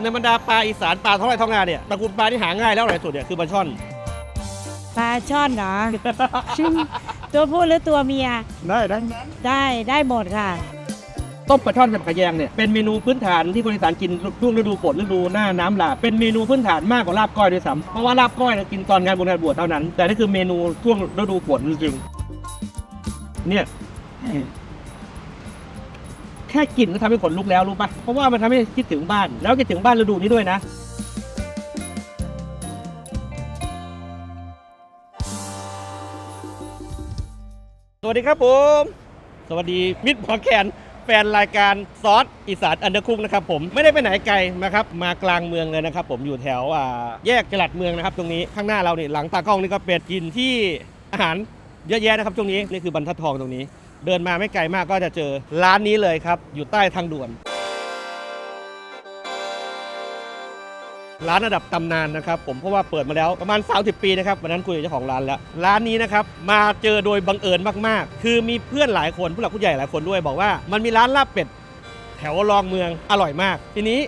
ในบรรดาปลาอีสานปลาท้องไร่ท้องนาเนี่ยตระกูลปลาที่หาง่ายแล้วอร่อยสุดเนี่ยคือปลาช่อน ปลาช่อนเหรอชื่อตัวผู้หรือตัวเมีย ได้ได้ได้ได้หมดค่ะ ต้มปลาช่อนกับขะแยงเนี่ยเป็นเมนูพื้นฐานที่คนอีสานกินช่วงฤดูฝนฤดูหน้าน้ำหลากเป็นเมนูพื้นฐานมากกว่าลาบก้อยด้วยซ้ำเพราะว่าลาบก้อยเนี่ยกินตอนงานบุญงานบวชเท่านั้น แต่นี่คือเมนูช่วงฤดูฝนจริงๆเนี่ย แค่กลิ่นก็ทำให้ขนลุกแล้วรู้ปะเพราะว่ามันทำให้คิดถึงบ้าน แล้วคิดถึงบ้านฤดูนี้ด้วยนะ สวัสดีครับผม สวัสดีมิตรหมอแคนแฟนรายการซอสอีสานอันเดอร์คุกนะครับผมไม่ได้ไปไหนไกลนะครับมากลางเมืองเลยนะครับผมอยู่แถวอ่าแยกจลัดเมืองนะครับตรงนี้ข้างหน้าเราเนี่ยหลังตากล้องนี่ก็เป็นกินที่อาหารเยอะแยะนะครับช่วงนี้นี่คือบรรทัดทองตรงนี้ เดินมาไม่ไกลมากก็จะเจอร้านนี้เลยครับ อยู่ใต้ทางด่วน ร้านระดับตำนานนะครับ ผมเพราะว่าเปิดมาแล้วประมาณ 30 ปีนะครับวันนั้นคุยกับเจ้าของร้านแล้ว ร้านนี้นะครับมาเจอโดยบังเอิญมากๆ คือมีเพื่อนหลายคนผู้หลักผู้ใหญ่หลายคนด้วยบอกว่ามันมีร้านลาบเป็ดแถวรองเมืองอร่อยมาก ทีนี้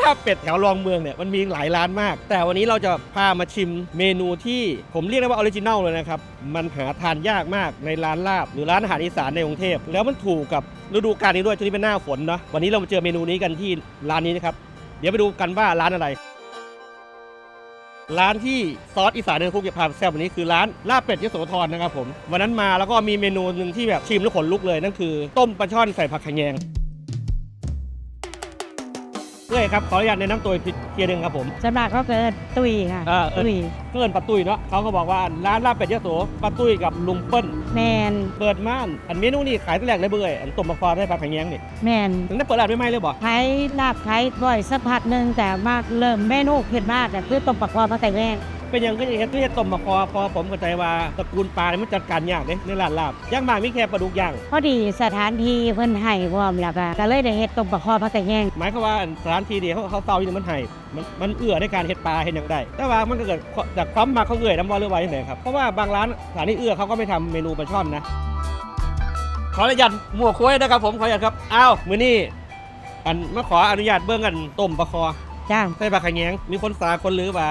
ลาบเป็ดแถวรองเมืองเนี่ยมันมีหลายร้านมาก แต่วันนี้เราจะพามาชิมเมนูที่ผมเรียกได้ว่าออริจินัลเลยนะครับ มันหาทานยากมากในร้านลาบ หรือร้านอาหารอีสานในกรุงเทพ แล้วมันถูกกับฤดูกาลนี้ด้วยช่วงนี้เป็นหน้าฝนเนาะวันนี้เรามาเจอเมนูนี้กันที่ร้านนี้นะครับเดี๋ยวไปดูกันว่าร้านอะไร ร้านที่ซอสอีสานในคุกจะพาแซ่บวันนี้คือร้านลาบเป็ดยโสธรนะครับผมวันนั้นมาแล้วก็มีเมนูหนึ่งที่แบบชิมแล้วขนลุกเลยนั่นคือ ต้มปลาช่อนใส่ผักขะแยง เอ้ยครับขออนุญาตแนะนำตัวอีกทีหนึงครับผม สำหรับเขาเกิดตุยค่ะอ่าเอิ้น ตุยเพื่อนปาตุ้ยเนาะเขาก็บอกว่าร้านลาบเป็ดยโสปาตุ้ยกับลุงเปิ้ลแมนเปิดม่านอันเมนูนี้ขายตั้งแต่แรกเลยเบื่อยอันต้มมะพร้าวได้ผักขะแยงนี่แมนถึงได้เปิดร้านไม่ไหมเลยบ่ขายลาบขายบ่อยสักพักหนึ่งแต่มากเริ่มเมนูเผ็ดมากแต่คือต้มปลาคอมาแต่แรก เป็นอย่างก็จะเห็นที่ต้มมะพร้าวพอผมเข้าใจว่าตระกูลปลาเนี่ยมันจัดการยากเด้ในร้านลาบย่างมากมีแค่ปลาดุกย่างพอดีสถานที่เพิ่นให้พร้อมแล้วก็ก็เลยได้เฮ็ดต้มปลาคอมาแต่แรกหมายความว่าสถานที่เดียวเขาเขาเฝ้าอยู่นี่มันไห้มันมันเอื้อในการเฮ็ดปลาเฮ็ดอย่างใดแต่ว่ามันก็เกิดจากความมาเขาเอื้อยน้ำมันหรือว่าอย่างไรครับเพราะว่าบางร้านสถานที่เอื้อเขาก็ไม่ทำเมนูปลาช่อนนะขออนุญาตหมวกคุ้ยนะครับผมขออนุญาตครับอ้าวมื้อนี้อันมาขออนุญาตเบื้องกันต้มปลาคอจ้าใส่ปลาขะแยงมีคนสาคนลือว่า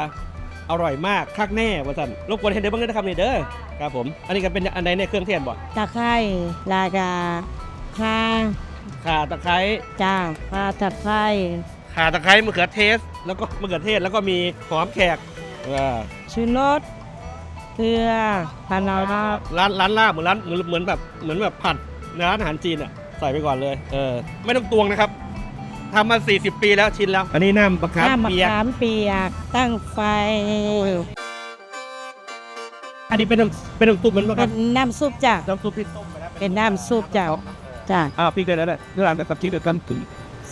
อร่อยมากคักแน่ว่าสั่นรบกวนเห็นเด้อเบ้างด้วยนะครับนี่เด้อครับผมอันนี้ก็เป็นอันใดในเครื่องเทศบ่ตะไคร้ลากาคาข่าตะไคร้จ้าปลาตะไคร้ข่าตะไคร้มะเขือเทศ แล้วก็มะเขือเทศแล้วก็มีหอมแขกอ่าชูรสเกลือปลาเนาลาบร้านร้านลาบเหมือนร้านเหมือนเหมือนแบบเหมือนแบบผัดในร้านอาหารจีนอะใส่ไปก่อนเลยเออไม่ต้องตวงนะครับ ทำมา 40 ปีแล้วชินแล้ว อันนี้น้ำปลาคาร์น้ำมะเปียกขามเปียก ตั้งไฟ อันนี้เป็นน้ำเป็นน้ำซุปเหมือนปะคเป็รับนน้ำซุปจ้ะน้ำซุปที่ต้มไปแล้วเป็นน้ำซุปจ้ะจ้ะอ่าพริกเลยแล้วแหละนี่ร้านแต่ตับพริกเดียวกันถึง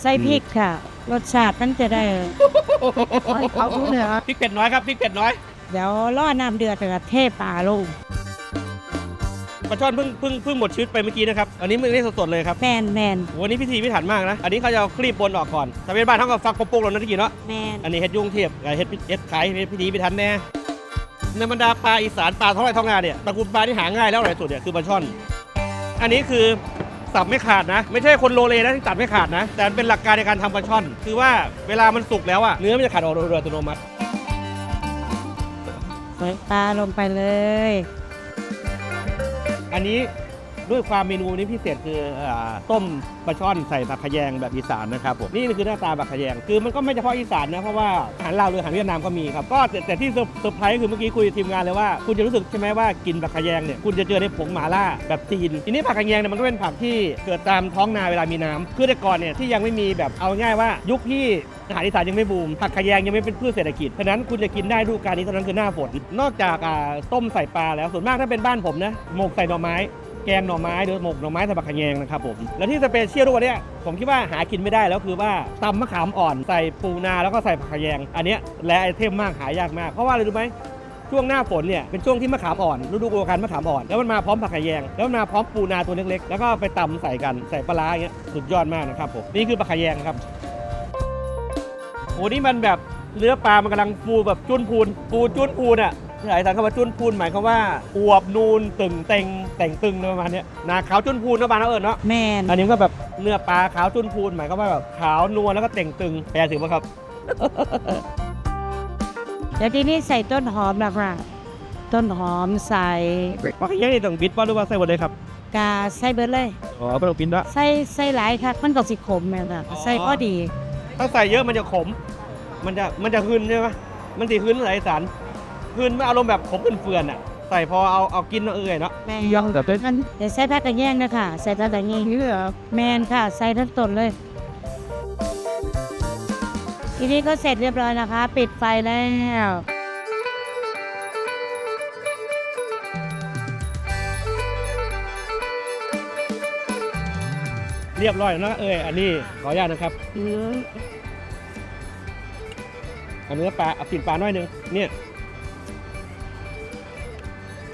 ใส่พริกค่ะ รสชาติมันจะได้เขาดูเนื้อพริกเผ็ดน้อยครับพริกเผ็ดน้อย เดี๋ยวรอน้ำเดือดแล้วก็เทปลาลง ปลาช่อนเพิ่งเพิ่งเพิ่งหมดชีวิตไปเมื่อกี้นะครับ อันนี้มันนี่สดๆเลยครับแมนแมนวันนี้พิธีพิถันมากนะ อันนี้เขาจะเอาคลีบบนออกก่อนถ้าเป็นบ้านเท่ากับฟักปกๆเรานั่นกี่เนาะ แมน อันนี้เฮ็ดยุ่งเทียบกับเฮ็ดเฮ็ดขายเฮ็ดพิธีพิถันแน่ในบรรดาปลาอีสานปลาท้องไร่ท้องนาเนี่ยตระกูลปลาที่หาง่ายแล้วอร่อยสุดเนี่ยคือปลาช่อน อันนี้คือสับไม่ขาดนะ ไม่ใช่คนโลเลนะที่ตัดไม่ขาดนะ แต่มันเป็นหลักการในการทำปลาช่อน คือว่าเวลามันสุกแล้วอะเนื้อมันจะขาดออกโดยอัตโนมัติใส่ปลาลงไปเลย อันนี้ ด้วยความเมนูนี้พิเศษคืออาต้มปลาช่อนใส่ผักขะแยงแบบอีสานนะครับผมนี่คือหน้าตาผักขะแยงคือมันก็ไม่เฉพาะอีสานนะเพราะว่าอาหารลาวหรืออาหารเวียดนามก็มีครับก็แต่แต่ที่เซอร์เซอร์ไพรส์คือเมื่อกี้คุยกับทีมงานเลยว่าคุณจะรู้สึกใช่ไหมว่ากินผักขะแยงเนี่ยคุณจะเจอในผงหมาล่าแบบจีนทีนี้ผักขะแยงเนี่ยมันก็เป็นผักที่เกิดตามท้องนาเวลามีน้ำคือแต่ก่อนเนี่ยที่ยังไม่มีแบบเอาง่ายว่า ยุคที่ อาหารอีสานยังไม่บูม ผักขะแยงยังไม่เป็นพืชเศรษฐกิจ เพราะฉะนั้นคุณจะกินได้ฤดูกาลนี้เท่านั้นคือหน้าฝน นอกจากอ่าต้มใส่ปลาแล้ว ส่วนมากถ้าเป็นบ้านผมนะ หมกใส่หน่อไม้ แกงหน่อไม้หรือหมกหน่อไม้ใส่ผักขะแยงนะครับผมและที่สเปเชียลทุกวันเนี้ยผมคิดว่าหากินไม่ได้แล้วคือว่าตำมะขามอ่อนใส่ปูนาแล้วก็ใส่ผักขะแยง อันเนี้ยและไอเทมมากหายากมากเพราะว่าอะไรรู้ไหมช่วงหน้าฝนเนี่ยเป็นช่วงที่มะขามอ่อนฤดูกาลมะขามอ่อนแล้วมันมาพร้อมผักขะแยงแล้วมันมาพร้อมปูนาตัวเล็กๆ แล้วก็ไปตำใส่กันใส่ปลาอย่างเงี้ยสุดยอดมากนะครับผมนี่คือผักขะแยงครับโอ้นี่มันแบบเนื้อปลามันกำลังฟูแบบจุนพูนฟูจุนพูนอะ หลายสารคำว่าจุนพูนหมายความว่าอวบนูนตึงเต็งแต่งตึงประมาณเนี้ยหนาขาวจุนพูนนะบานนะเอิญเนาะแมนอันนี้ก็แบบเนื้อปลาขาวจุนพูนหมายความว่าแบบขาวนวลแล้วก็เต่งตึงแปลถึงว่าครับเดี๋ยวทีนี้ใส่ต้นหอมแล้วค่ะต้นหอมใส่ว่ายังนี่ต้องบิดป่ะหรือว่าใส่หมดเลยครับกาใส่เบิร์ดเลย อ๋อไม่ต้องบิดละใส่ใส่หลายค่ะมันก็สิขมแม่ค่ะอ๋อใส่พอดี ถ้าใส่เยอะมันจะขม มันจะมันจะหึนใช่ไหมมันสีหึนหลายสาร หึนไม่อารมณ์แบบขมเฟื่อนๆอะใส่พอเอาเอากินเอื่อยเนาะแม่ยังแต่เต้นมันเดี๋ยวใส่ผักกระแยงนะคะใส่ผักกระแยงแมนค่ะ ใส่ทั้งต้นเลยทีนี้ก็เสร็จเรียบร้อยนะคะ ปิดไฟแล้วเรียบร้อยแล้วนะเอ้ยอันนี้ขออนุญาตนะครับเอาเนื้อปลาเอากลิ่นปลาหน่อยหนึงเนี่ยแ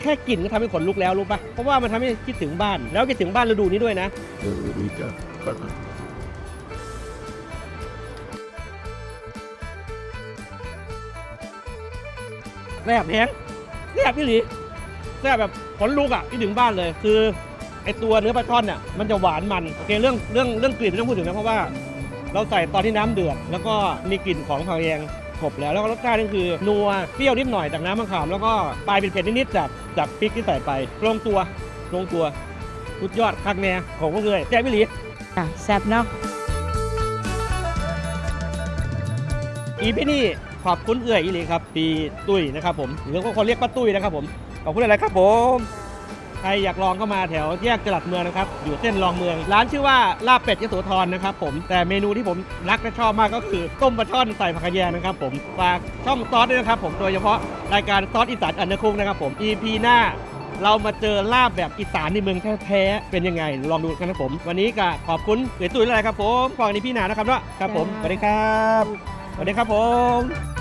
ค่กลิ่นก็ทำให้ขนลุกแล้วรู้ปะเพราะว่ามันทำให้คิดถึงบ้าน แล้วคิดถึงบ้านฤดูนี้ด้วยนะแซ่บแฮงแซ่บพี่หลีแซ่บแบบขนลุกอะที่ถึงบ้านเลย คือไอตัวเนื้อปลาช่อนเนี่ยมันจะหวานมันโอเคเรื่องเรื่องเรื่องกลิ่นไม่ต้องพูดถึงนะเพราะว่า เราใส่ตอนที่น้ำเดือดแล้วก็มีกลิ่นของผักแยง กบแล้วแล้วก็รสชาตินี่คือนัวเปรี้ยวนิดหน่อยจากน้ำมะขามแล้วก็ปลายเป็นเผ็ดนิดๆจากจากพริกที่ใส่ไปลงตัวลงตัวสุดยอดคักแน่ของพวกเลยแซ่บพี่หลีอะแซ่บเนาะอีพี่นี่ขอบคุณเอื่อยอีหลีครับปีตุ้ยนะครับผมหรือว่าคนเรียกป้าตุ้ยนะครับผมขอบคุณอะไรครับผม ใครอยากลองเข้ามาแถวแยกจรัดเมืองนะครับ อยู่เส้นรองเมือง ร้านชื่อว่าลาบเป็ดยโสธรนะครับผม แต่เมนูที่ผมรักและชอบมากก็คือต้มปลาช่อนใส่ผักกะแยงนะครับผม ฝากช่องซอสด้วยนะครับผม โดยเฉพาะรายการซอสอีสานอันเดอร์คุงนะครับผม EP หน้าเรามาเจอลาบแบบอีสานในเมืองแท้ๆ เป็นยังไง ลองดูกันนะผม วันนี้ก็ขอบคุณเก๋ตุ้ยอะไรครับผมฟังนี้พี่หนานะครับเนาะครับผม สวัสดีครับ สวัสดีครับผม